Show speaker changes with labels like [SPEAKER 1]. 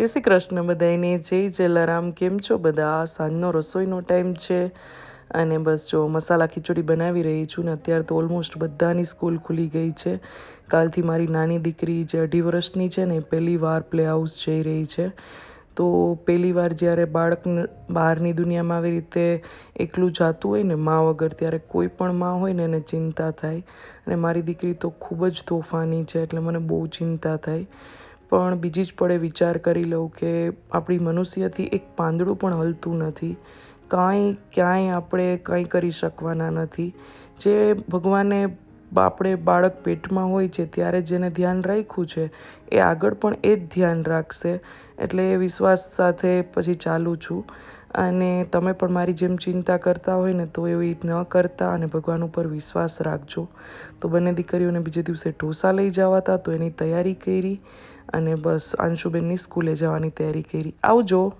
[SPEAKER 1] જય શ્રી કૃષ્ણ બધાને જય જલારામ, કેમ છો બધા? સાંજનો રસોઈનો ટાઈમ છે અને બસ જો મસાલા ખીચડી બનાવી રહી છું ને અત્યારે તો ઓલમોસ્ટ બધાની સ્કૂલ ખુલી ગઈ છે. કાલથી મારી નાની દીકરી જે અઢી વર્ષની છે ને પહેલી વાર પ્લે હાઉસ જઈ રહી છે. તો પહેલી વાર જ્યારે બાળક બહારની દુનિયામાં આવી રીતે એકલું જાતું હોય ને, મા વગર ત્યારે કોઈ પણ મા હોય ને, એને ચિંતા થાય. અને મારી દીકરી તો ખૂબ જ તોફાની છે, એટલે મને બહુ ચિંતા થાય. પણ બીજી જ પડે વિચાર કરી લઉં કે આપણી મનુષ્યથી એક પાંદડું પણ હલતું નથી. કાંઈ ક્યાંય આપણે કંઈ કરી શકવાના નથી. જે ભગવાને આપણે બાળક પેટમાં હોય છે, ત્યારે જેને ધ્યાન રાખ્યું છે. એ આગળ પણ એ જ ધ્યાન રાખશે. એટલે એ વિશ્વાસ સાથે પછી ચાલું છું. અને તમે પણ મારી જેમ ચિંતા કરતા હોય ને તો એવી ન કરતા અને ભગવાન ઉપર વિશ્વાસ રાખજો. તો બંને દીકરીઓને બીજે દિવસે ઢોસા લઈ જવા હતા તો એની તૈયારી કરી અને બસ અંશુબેનની સ્કૂલે જવાની તૈયારી કરી. આવજો.